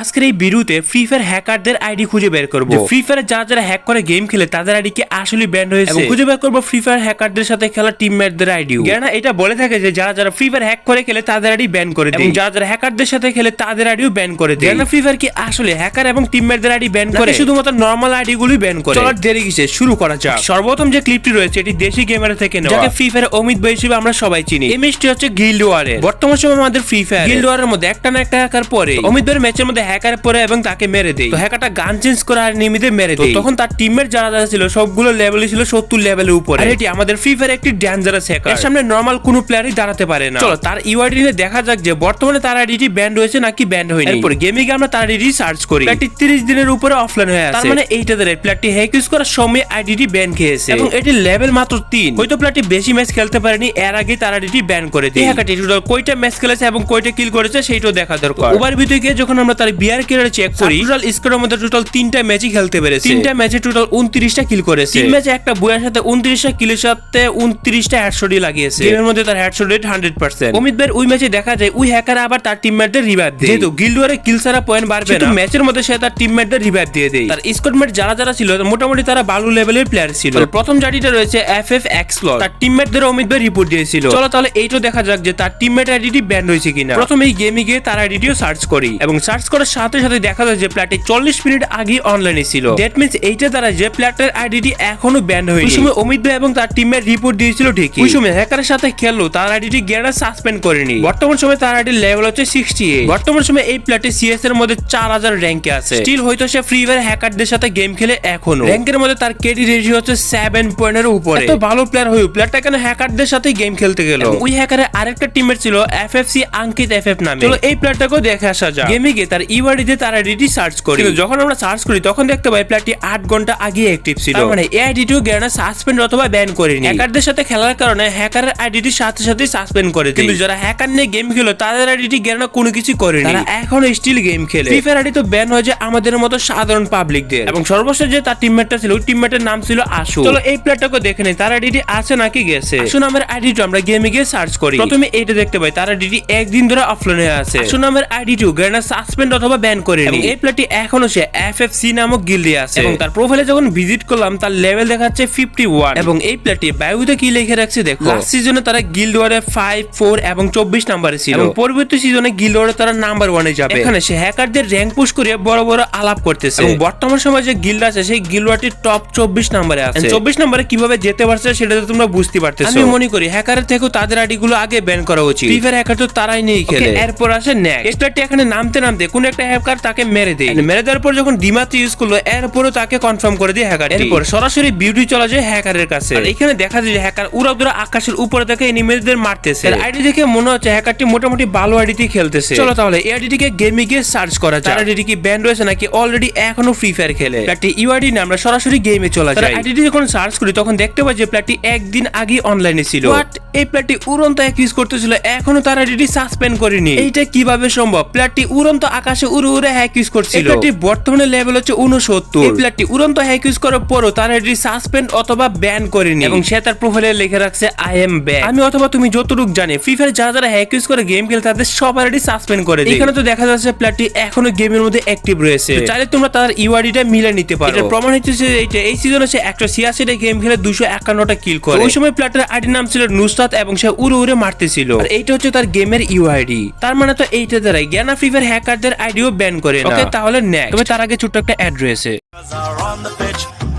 আজকের এই ভিডিওতে ফ্রি ফায়ার হ্যাকারদের আইডি খুঁজে বের করব। ফ্রি ফায়ারে যারা যারা হ্যাক করে গেম খেলে তাদের আইডি কি আসলে ব্যান্ড হয়েছে? এবং খুঁজে বের করব ফ্রি ফায়ার হ্যাকারদের সাথে খেলা টিমমেটদের আইডি কেননা এটা বলে থাকে যে যারা যারা ফ্রি ফায়ার হ্যাক করে খেলে তাদের আইডি ব্যান করে দেয়। এবং যারা যারা হ্যাকারদের সাথে খেলে তাদের আইডিও ব্যান করে দেয়। কেননা ফ্রি ফায়ার কি আসলে হ্যাকার এবং টিমমেটদের আইডি ব্যান করে? শুধুমাত্র নর্মাল আইডি গুলি ব্যান করে? চলার দেরি কিসে? শুরু করা যাক। সর্বপ্রথম যে ক্লিপটি রয়েছে এটি দেশি গেমার থেকে নেওয়া। যাকে ফ্রি ফায়ার অমিত ভাই হিসেবে আমরা সবাই চিনি। এই ম্যাচটি হচ্ছে গিল্ড ওয়ারের বর্তমান সময় আমাদের ফ্রি ফায়ার গিল্ড ওয়ারের মধ্যে একটা না একটা হ্যাকার পরে অমিত ভাইয়ের ম্যাচের মধ্যে হ্যাকার পরে এবং তাকে মেরে দেয় তো হ্যাকারটা গান চেঞ্জ করে আর নিমিতে মেরে দেয় তখন তার টিমমেট যারা যারা ছিল সবগুলো লেভেলে ছিল সত্তর লেভেলের উপরে। আর এটি আমাদের ফ্রি ফায়ার একটি ডেঞ্জারাস হ্যাকার এর সামনে নর্মাল কোনো প্লেয়ারই দাঁড়াতে পারে না। চলো তার ইউআইডি নিয়ে দেখা যাক যে বর্তমানে তার আইডিটি ব্যান্ড হয়েছে নাকি ব্যান্ড হয়নি। এরপর গেমিং এ আমরা তার আইডি সার্চ করি। প্লেয়ারটি 30 দিনের উপরে অফলাইন হয়ে আছে। তার মানে এইটা ধরে প্লেয়ারটি হ্যাক ইউজ করার সময় আইডিটি ব্যান খেয়েছে। এবং এটি লেভেল মাত্র 3 হয়তো প্লেয়ারটি বেশি ম্যাচ খেলতে পারেনি এর আগে তার আইডিটি ব্যান করে দেয় হ্যাকারটি টোটাল কয়টা ম্যাচ খেলেছে এবং কয়টা কিল করেছে সেইটাও দেখা দরকার। ওভার ভিতরে গিয়ে যখন আমরা তার বিয়ার কেরিয়ার চেক করি টোটাল স্কোরের মধ্যে টোটাল তিনটা ম্যাচই খেলতে পেরেছে। তিনটা ম্যাচে টোটাল 29টা কিল করেছে। তিন ম্যাচে একটা বইয়ের সাথে 29টা কিলের সাথে 29টা হেডশটই লাগিয়েছে। গেমের মধ্যে তার হেডশট রেট 100% অমিত ভাইয়ের ওই ম্যাচে দেখা যায় ওই হ্যাকার আবার তার টিমমেটদের রিভাইভ দেয়। যেহেতু গিল্ডওয়ারে কিল ছাড়া পয়েন্ট বাড়বে না। ম্যাচের মধ্যে সে তার টিমমেটদের রিভাইভ দিয়ে দেয়। তার স্কোরমেট যারা যারা ছিল মোটামুটি তারা ভালো লেভেলের প্লেয়ার ছিল। প্রথম জাটিটা রয়েছে এফ এফ এক্সপ্লর তার টিমমেটদের অমিত ভাই রিপোর্ট দিয়েছিল। চলো তাহলে এইটাও দেখা যাক যে তার টিমমেট আইডিটি ব্যান্ড হয়েছে কিনা। প্রথমে এই গেমে গিয়ে তার আইডিটিও সার্চ করি। এবং সার্চ করার সাথে সাথে দেখা যায় যে প্লেয়ারটি চল্লিশ মিনিট আগে অনলাইনে ছিল। দ্যাট মিনস এইটা দ্বারা যে প্লেয়ারটার আইডিটি এখনও ব্যান্ড হয়নি। ওই সময় অমিত ভাই এবং তার টিমের রিপোর্ট দিয়েছিল ঠিকই। ওই সময় হ্যাকারের সাথে খেললো তার আইডিটি গেরা সাসপেন্ড করেনি। বর্তমান সময় তার আইডি লেভেল হচ্ছে সিক্সটি বর্তমান সময় এই প্লেয়ারটি সিএস এর মধ্যে চার হাজার র্যাঙ্কে আছে। স্টিল হয়তো সে ফ্রি ফায়ার হ্যাকারদের সাথে গেম খেলে এখনও। র্যাঙ্কের মধ্যে তার কেডি রেশিও হচ্ছে সেভেন পয়েন্টের উপরে। এত ভালো প্লেয়ার হয়েও প্লেয়ারটা কেন হ্যাকারদের সাথে গেম খেলতে গেল? ওই হ্যাকারের আরেকটা টিমের ছিল এফএফসি আঙ্কিত এফএফ নামে। চলো এই প্লেয়ারটাকেও দেখে আসা যাক। গেমে গিয়ে তার দিয়ে তার আইডিটি সার্চ করি। কিন্তু যখন আমরা সার্চ করি তখন দেখতে পাই প্লেয়ারটি আট ঘণ্টা আগে অ্যাক্টিভ ছিল। মানে এই আইডিটিও গেরানা সাসপেন্ড অথবা ব্যান করেনি হ্যাকারদের সাথে খেলার কারণে হ্যাকারের আইডিটি সাথে সাথে সাসপেন্ড করে। কিন্তু যারা হ্যাকার নিয়ে গেম খেলো তাদের আইডিটি গেরানা কোনো কিছু করেনি। তারা এখনও স্টিল গেম খেলে। ফ্রি ফায়ার আইডি তো ব্যান হয়ে যায় আমাদের মতো সাধারণ পাবলিকদের এবং সর্বশেষ যে তার টিমমেটটা ছিল ওই টিমমেটের নাম ছিল আশু। চলো এই প্লেয়ারটাকে দেখে নেই তার আইডিটি আছে নাকি গেছে? আশু নামের আইডিটি আমরা গেমে গিয়ে সার্চ করি। প্রথমে এইটা দেখতে পাই তার আইডিটি একদিন ধরে অফলাইন আছে। আশু নামের আইডিটিও গেরানা সাসপেন্ড অথবা ব্যান করে এবং এই প্লেয়ারটি এখনও সে এফএফসি নামক গিল্ডে আছে। এবং তার প্রোফাইলে যখন ভিজিট করলাম তার লেভেল দেখাচ্ছে ফিফটি ওয়ান এবং এই প্লেয়ারটি বায়ুতে কি লিখে রাখছে দেখো। লাস্ট সিজনে তারা গিল্ড ওয়ারে ফাইভ ফোর এবং চব্বিশ নাম্বারে ছিল। এবং পরবর্তী সিজনে গিল্ড ওয়ারে তারা নাম্বার ওয়ানে যাবে। এখানে সে হ্যাকারদের র্যাঙ্ক পুশ করে বড় বড় আলাপ করতেছে। এবং বর্তমান সময় যে গিল্ড আছে সেই গিল্ড ওয়ারটি টপ চব্বিশ নাম্বারে আছে। চব্বিশ নাম্বারে কীভাবে যেতে পারছে সেটা তো তোমরা বুঝতে পারতেছো। আমি মনে করি হ্যাকারের থেকেও তাদের আইডি গুলো আগে ব্যান করা উচিত। ফ্রি ফায়ার হ্যাকার তো তারাই নেই খেলে। এরপর আসে নেক্সট এখানে নামতে নামতে কোন একটা হ্যাকার তাকে মেরে দেয়। মেরে দেওয়ার পর যখন ডিমাতে ইউজ করল এরপরও তাকে কনফার্ম করে দিয়ে হ্যাকার এরপর সরাসরি বিউটি চলা যায় হ্যাকারের কাছে। এখানে দেখা যায় যে হ্যাকার উড়া উড়া আকাশের উপরে থেকে এনিমিদের মারতেছে। আইডি দেখে মনে হচ্ছে হ্যাকারটি মোটামুটি ভালো আইডিতে খেলতেছে। চলো তাহলে এই আইডিটিকে গেমে গিয়ে সার্চ করা যায় আইডিটি কি ব্যান্ড রয়েছে নাকি অলরেডি এখনও ফ্রি ফায়ার খেলে? প্লেয়ারটি ইউআইডি না আমরা সরাসরি গেমে চলে যাই। আইডিটি যখন সার্চ করি তখন দেখতে পাই যে প্লেয়ারটি একদিন আগে অনলাইনে ছিল। বাট এই প্লেয়ারটি উড়ন্ত এক ইউজ করতেছিল এখনও তার আইডিটি সাসপেন্ড করেনি। এইটা কীভাবে সম্ভব? প্লেয়ারটি উড়ন্ত আকাশে উড়ে উড়ে হ্যাক ইউজ করছিল। প্লেয়ারটি বর্তমানে লেভেল হচ্ছে উনসত্তর এই প্লেয়ারটি উড়ন্ত হ্যাক ইউজ করার পরও তার আইডি সাসপেন্ড অথবা ব্যান করেনি। এবং সে তার প্রোফাইলে লিখে রাখছে আই এম ব্যাক আমি অথবা তুমি যতটুকু জানি ফ্রি ফায়ার যারা যারা হ্যাক ইউজ করে গেম খেলে তাদের সব আইডি সাসপেন্ড করে দেয় এখানে তো দেখা যাচ্ছে প্লেয়ারটি এখনও গেমের মধ্যে অ্যাক্টিভ রয়েছে। চাইলে তোমরা তার ইউআইডিটা মিলে নিতে পারো। এটার প্রমাণ হচ্ছে যে এইটা এই সিজনে সে একশো ছিয়াশিটা গেম খেলে দুশো একান্নটা কিল করে। ওই সময় প্লেয়ারটার আইডি নাম ছিল নুসরাত এবং সে উড়ে উড়ে মারতেছিল আর এইটা হচ্ছে তার গেমের ইউআইডি তার মানে তো এইটা দ্বারাই জ্ঞানা ফ্রি ফায়ার হ্যাকারদের আইডিও ব্যান করে ওকে তাহলে নেক্সট তবে তার আগে ছোট্ট একটা অ্যাড্রেসে রয়েছে are on the.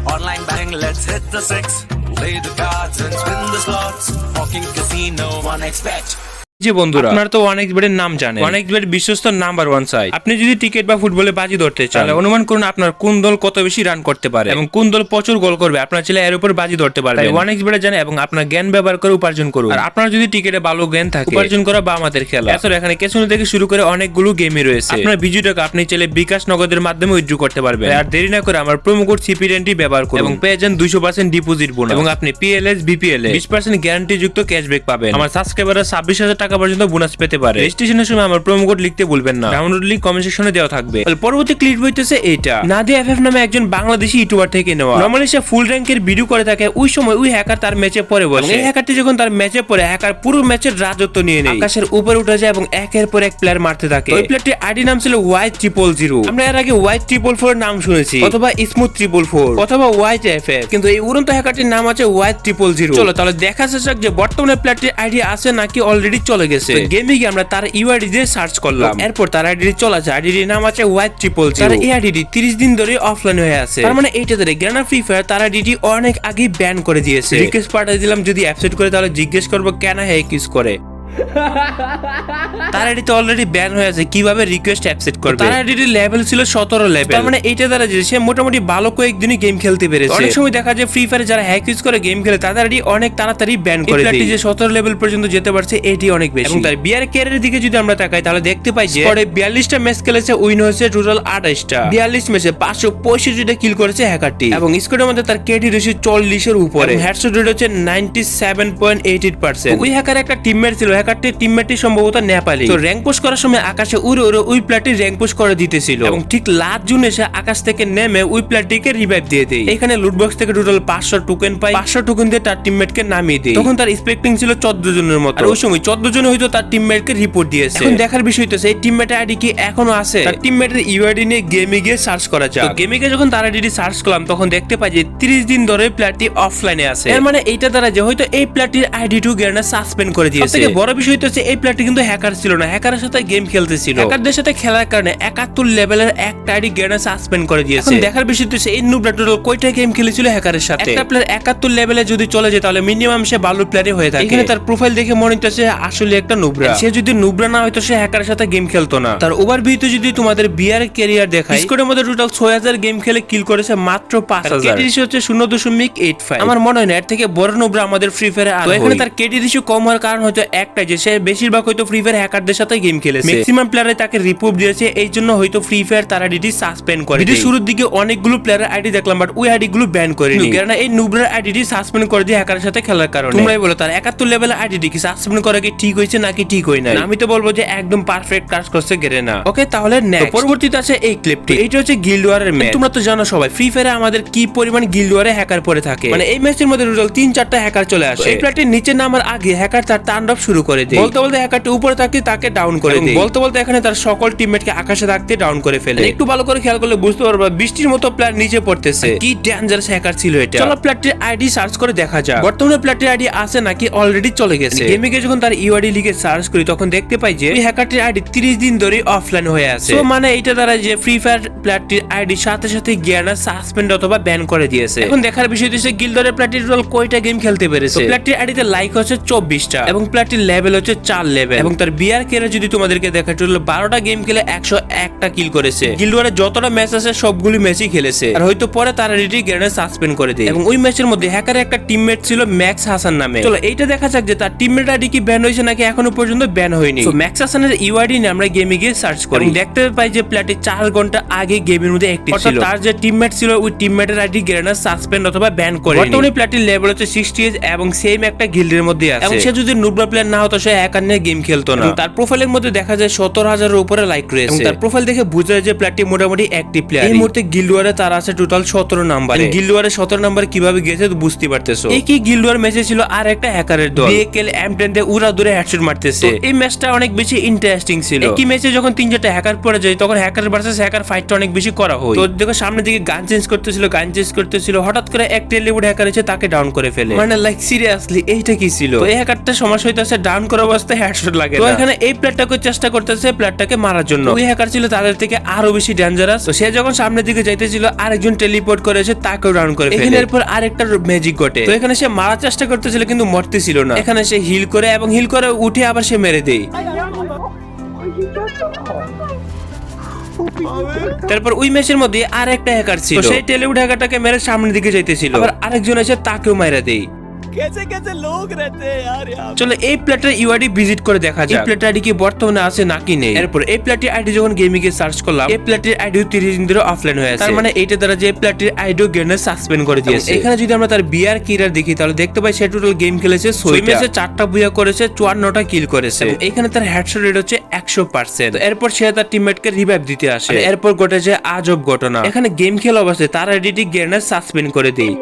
Online bang, let's hit the six. Play the cards and spin the slots. Walking casino, one expect. জি বন্ধুরা। আপনারা তো অনেক বেডের নাম জানেন। অনেক বেড বিশ্বস্ত নাম্বার ওয়ান সাইট আপনি যদি ক্রিকেট বা ফুটবলে বাজি ধরতে চান তাহলে অনুমান করুন আপনার কোন দল কত বেশি রান করতে পারে এবং কোন দল প্রচুর গোল করবে। আপনার ছেলে এর উপর বাজি ধরতে পারবে। এক্স বেডে জানে এবং আপনার জ্ঞান ব্যবহার করে উপার্জন করুন। আর আপনার যদি টিকেটে ভালো জ্ঞান থাকে উপার্জন করা বা আমাদের খেলা। এছাড়া এখানে কেসনো থেকে শুরু করে অনেকগুলো গেমই রয়েছে। আপনার ভিডিওটাকে আপনি চাইলে বিকাশ নগদের মাধ্যমে উইথড্র করতে পারবেন। আর দেরি না করে আমার প্রোমো কোড সিপিডেন্টি ব্যবহার করুন। এবং পেয়ে যান দুইশো পার্সেন্ট ডিপোজিট বোনাস এবং আপনি পিএলএস বিপিএল বিশ পার্সেন্ট গ্যারান্টি যুক্ত ক্যাশব্যাক পাবেন। আমার সাবস্ক্রাইবাররা ছাব্বিশ হাজার টাকা টাকা পর্যন্ত বোনাস পেতে পারে। রেজিস্ট্রেশনের সময় আমার প্রোমো কোড লিখতে ভুলবেন না। ডাউনলোড লিংক কমেন্ট সেকশনে দেওয়া থাকবে। তাহলে পরবর্তী ক্লিপ হইতেছে এটা। নাদিয়া এফএফ নামে একজন বাংলাদেশি ইউটিউবার থেকে নেওয়া। নর্মালি সে ফুল র্যাঙ্কের ভিডিও করে থাকে ওই সময় ওই হ্যাকার তার ম্যাচে পরে বসে এই হ্যাকারটি যখন তার ম্যাচে পরে হ্যাকার পুরো ম্যাচের রাজত্ব নিয়ে নেয়। আকাশের উপরে উঠে যায় এবং একের পর এক প্লেয়ার মারতে থাকে। ওই প্লেয়ারটির আইডি নাম ছিল ওয়াই ট্রিপল জিরো আমরা এর আগে ওয়াই ট্রিপল ফোর নাম শুনেছি। অথবা স্মুথ ট্রিপল ফোর অথবা ওয়াই এফ কিন্তু এই উড়ন্ত হ্যাকারটির নাম আছে ওয়াই ট্রিপল জিরো চলো তাহলে দেখা যাচ্ছে যে বর্তমানে প্লেয়ারটির আইডি আছে নাকি অলরেডি চলে গেছে। গেমে গিয়ে আমরা তার ইউআইডি দিয়ে সার্চ করলাম। এরপর তার আইডি চলে আছে আইডির নাম আছে ওয়াই ট্রিপল তার এই আইডি তিরিশ দিন ধরে অফলাইন হয়ে আছে। তার মানে এইটা ধরে গ্রানা ফ্রি ফায়ার তার আইডিটি অনেক আগে ব্যান করে দিয়েছে। রিকোয়েস্ট পাঠিয়ে দিলাম যদি অ্যাপসেট করে তাহলে জিজ্ঞেস করব কেন হ্যাক ইউজ করে? তার আইডি অলরেডি ব্যান হয়ে আছে কীভাবে রিকোয়েস্ট অ্যাকসেপ্ট করবে? তার আইডি লেভেল ছিল 17 লেভেল তার মানে এইটা দ্বারা যে সে মোটামুটি ভালো কয়েকদিনই গেম খেলতে পেরেছে। অনেক সময় দেখা যায় ফ্রি ফায়ারে যারা হ্যাক ইউজ করে গেম খেলে তাদের আইডি অনেক তাড়াতাড়ি ব্যান করে দেয়। যে 17 লেভেল পর্যন্ত যেতে পারছে এটি অনেক বেশি। এবং তার বিয়ার ক্যারিয়ারের দিকে যদি আমরা তাকাই তাহলে দেখতে পাই যে পরে 42টা ম্যাচ খেলেছে উইন হয়েছে টোটাল 28টা 42 ম্যাচে 565টা কিল করেছে হ্যাকারটি এবং স্কোরের মধ্যে তার কেডি রেশিও 40 এর উপরে। হেডশট রেট হচ্ছে 97.88% ওই হ্যাকার একটা টিমমেট ছিল হ্যাকারটির টিমমেটটি সম্ভবত নেপালি। তো র্যাঙ্ক পুশ করার সময় আকাশে উড়ে উড়ে ওই প্লেয়ারটি র্যাঙ্ক পুশ করে দিতেছিল। এবং ঠিক লাস্ট জুন এসে আকাশ থেকে নেমে ওই প্লেয়ারটিকে রিভাইভ দিয়ে দেয়। এখানে লুটবক্স থেকে টোটাল পাঁচশো টোকেন পাই পাঁচশো টোকেন দিয়ে তার টিমমেটকে নামিয়ে দেয়। তখন তার স্পেক্টিং ছিল চোদ্দ জনের মতো। ওই সময় চোদ্দ জন হয়তো তার টিমমেটকে রিপোর্ট দিয়েছে। এখন দেখার বিষয় হইতেছে, এই টিমমেটের আইডি কি এখনও আছে? তার টিমমেটের ইউআইডি নিয়ে গেমে গিয়ে সার্চ করা যায় গেমে গিয়ে যখন তার আইডি সার্চ করলাম, তখন দেখতে পাই যে তিরিশ দিন ধরে প্লেয়ারটি অফলাইনে আছে। এর মানে এইটা দ্বারা যে হয়তো এই প্লেয়ারটির আইডি টু গেরনা সাসপেন্ড করে দিয়েছে। সবথেকে বড় বিষয় হচ্ছে এই প্লেয়ারটি কিন্তু হ্যাকার ছিল না। হ্যাকারের সাথে গেম খেলতেছিল। হ্যাকারদের সাথে খেলার কারণে একাত্তর লেভেলের একটা আইডি গেরনা সাসপেন্ড করে দিয়েছে। এখন দেখার বিষয় হচ্ছে এই নুবরা টোটাল কয়টা গেম খেলেছিল হ্যাকারের সাথে? একটা প্লেয়ার একাত্তর লেভেলে যদি চলে যায় তাহলে মিনিমাম সে ভালো প্লেয়ারই হয়ে থাকে। এখানে তার প্রোফাইল দেখে মনে হচ্ছে আসলে একটা নুবরা সে যদি নুবরা না হয়তো সে হ্যাকারের সাথে গেম খেলতো না। তার ওভারভিউতে যদি তোমাদের বিয়ার ক্যারিয়ার দেখায় স্কোরের মধ্যে টোটাল ছয় হাজার গেম খেলে কিল করেছে মাত্র পাঁচ হাজার। হচ্ছে শূন্য দশমিক এইট ফাইভ আমার মনে হয় না এর থেকে বড় নুবরা আমাদের ফ্রি ফায়ারে এখানে তার কেডি রেশিও কম হওয়ার কারণ হয়তো একটাই যে সে বেশিরভাগ হয়তো ফ্রি ফায়ার হ্যাকারদের সাথে গেম খেলেছে। ম্যাক্সিমাম প্লেয়ারে তাকে রিপোর্ট দিয়েছে এই জন্য হয়তো ফ্রি ফায়ার তার আইডিটি সাসপেন্ড করে ভিডিও শুরুর দিকে অনেকগুলো প্লেয়ারের আইডি দেখলাম বাট ওই আইডি গুলো ব্যান করে কারণ এই নুবরার আইডিটি সাসপেন্ড করে দিয়ে হ্যাকারের সাথে খেলার কারণে। তোমরাই বলো তার একাত্তর লেভেলের আইডিটি কি সাসপেন্ড করা কি ঠিক হয়েছে নাকি ঠিক হয় না আমি তো বলব যে একদম পারফেক্ট কাজ করছে গেরে না ওকে তাহলে। পরবর্তীতে আছে এই ক্লিপটি এইটা হচ্ছে গিল্ড ওয়ারের ম্যাচ তোমরা তো জানো সবাই ফ্রি ফায়ারে আমাদের কি পরিমাণ গিল্ড ওয়ারে হ্যাকার পড়ে থাকে? মানে এই ম্যাচের মধ্যে টোটাল তিন চারটা হ্যাকার চলে আসে। এই প্লেয়ারটির নিচে নামার আগে হ্যাকার তার তাণ্ডব শুরু করে দেয় বলতে বলতে হ্যাকারটি উপরে থাকে তাকে ডাউন করে দেয় বলতে বলতে এখানে তার সকল টিমমেটকে আকাশে থাকতে ডাউন করে ফেলে। একটু ভালো করে খেয়াল করলে বুঝতে পারবা বৃষ্টির মতো প্লেয়ার নিচে পড়তেছে। কি ডেঞ্জারাস হ্যাকার ছিল এটা। চলো প্লেয়ারটির আইডি সার্চ করে দেখা যাক। বর্তমানে প্লেয়ারটির আইডি আছে নাকি অলরেডি চলে গেছে। গেমে গিয়ে যখন তার ইউআইডি লিখে সার্চ করি তখন দেখতে পাই যে এই হ্যাকারটির আইডি 30 দিন ধরে অফলাইন হয়ে আছে। তো মানে এটা দ্বারা যে ফ্রি ফায়ার প্লেয়ারটির আইডি সাথে সাথে গিয়ানা সাসপেন্ড অথবা ব্যান করে দিয়েছে। এখন দেখার বিষয় হচ্ছে গিল্ডরের প্লেয়ারটির টোটাল কয়টা গেম খেলতে পেরেছে? প্লেয়ারটির আইডিতে লাইক হচ্ছে 24টা এবং প্লেয়ারটির লেভেল হচ্ছে 4 লেভেল এবং তার বিয়ার কেরে যদি তোমাদেরকে দেখা টোটাল 12টা গেম খেলে 101টা কিল করেছে। গিল্ডওয়ারে যতটা ম্যাচ আছে সবগুলি ম্যাচই খেলেছে। আর হয়তো পরে তারা আইডি গেরনা সাসপেন্ড করে দেয়। এবং ওই ম্যাচের মধ্যে হ্যাকারের একটা টিমমেট ছিল ম্যাক্স হাসান নামে। চলো এইটা দেখা যাক যে তার টিমমেট আইডি কি ব্যান হয়েছে নাকি এখনও পর্যন্ত ব্যান হয়নি। তো ম্যাক্স হাসানের ইউআইডি নিয়ে আমরা গেমে গিয়ে সার্চ করি। দেখতে পাই যে প্লেয়ারটি চার ঘণ্টা আগে গেমের মধ্যে একটি ছিল। তার যে টিমমেট ছিল ওই টিমমেটের আইডি গেরেনা সাসপেন্ড অথবা ব্যান করে বর্তমানে প্লেয়ারটির লেভেল হচ্ছে সিক্সটি এবং সেম একটা গিল্ডের মধ্যে আছে এবং সে যদি নুবরা প্লেয়ার না হতো সে হ্যাকার নিয়ে গেম খেলতো না। তার প্রোফাইলের মধ্যে দেখা যায় সত্তর হাজারের উপরে লাইক রয়েছে। তার প্রোফাইল দেখে বোঝা যায় যে প্লেয়ারটি মোটামুটি অ্যাক্টিভ প্লেয়ার এই মুহূর্তে গিল্ডওয়ারে তার আছে টোটাল সতেরো নাম্বার গিল্ডওয়ারে সতেরো নাম্বার কীভাবে গেছে বুঝতে পারতেছো। এই কি গিল্ডওয়ার ম্যাচে ছিল আর একটা হ্যাকারের দল। বিএকেল এম টেন দিয়ে উড়া দূরে হেডশট মারতেছে। এই ম্যাচটা অনেক বেশি ইন্টারেস্টিং ছিল। কি ম্যাচে যখন তিন চারটা হ্যাকার পড়ে যায় তখন হ্যাকার ভার্সেস হ্যাকার ফাইটটা অনেক বেশি করা হয়। তো দেখো সামনের দিকে গান চেঞ্জ করতেছিল গান চেঞ্জ করতেছিল। হঠাৎ করে এক টেলিউড হ্যাকার এসে তাকে ডাউন করে ফেলে। মানে লাইক সিরিয়াসলি এইটা কি ছিল? এই হ্যাকারটা সমস্যা হইতেছে ডাউন করা অবস্থায় হেডশট লাগে তো এখানে এই প্লেয়ারটাকে চেষ্টা করতেছে? প্লেয়ারটাকে মারার জন্য। ওই হ্যাকার ছিল তাদের থেকে আরও বেশি ডেঞ্জারাস তো সে যখন সামনের দিকে যাইতেছিল আরেকজন টেলিপোর্ট করে এসে তাকেও ডাউন করে ফেলে। এরপর আরেকটা ম্যাজিক ঘটে। তো এখানে সে মারার চেষ্টা করতেছিল কিন্তু মরতেছিল না। এখানে সে হিল করে এবং হিল করে উঠে আবার সে মেরে দেয়। তারপর ওই ম্যাচের মধ্যে আর একটা হ্যাকার ছিল সেই টেলিউড হ্যাকারটাকে মেরে সামনের দিকে যাইতেছিল। আবার আরেকজন এসে তাকেও মাইরা দেয়। कैसे कैसे लोग रहते हैं यार यहाँ চলো এই প্লেটের ইউআইডি ভিজিট করে দেখা যায় এই প্লেটের আইডি কি বর্তমানে আছে নাকি নেই এরপর এই প্লেটের আইডি যখন গেমিং এ সার্চ করলাম এই প্লেটের আইডি 30 দিন ধরে অফলাইন হয়ে আছে তার মানে এইটা দ্বারা যে প্লেটের আইডি গেমে সাসপেন্ড করে দিয়েছে এখানে যদি আমরা তার বিয়ার কিরার দেখি তাহলে দেখতে পাই সে টোটাল গেম খেলেছে ছয় ম্যাচে চারটা বুয়া করেছে চুয়ান্নটা কিল করেছে এবং এখানে তার হেডশট রেট হচ্ছে একশো পার্সেন্ট এরপর সে তার টিমমেটকে রিভাইভ দিতে আসে আর এরপর ঘটেছে আজব ঘটনা এখানে গেম খেলা অবস্থায় তার আইডিটি গেনার সাসপেন্ড করে দেয়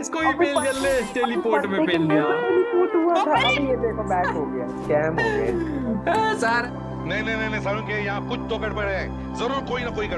इसको भी फेल कर ले टेलीपोर्ट में फेल दिया टेलीपोर्ट हुआ था? अब! ये देखो बैक हो गया। स्कैम हो गया सर। नहीं नहीं नहीं नहीं सर के यहाँ कुछ तो गड़बड़ है। ज़रूर कोई ना कोई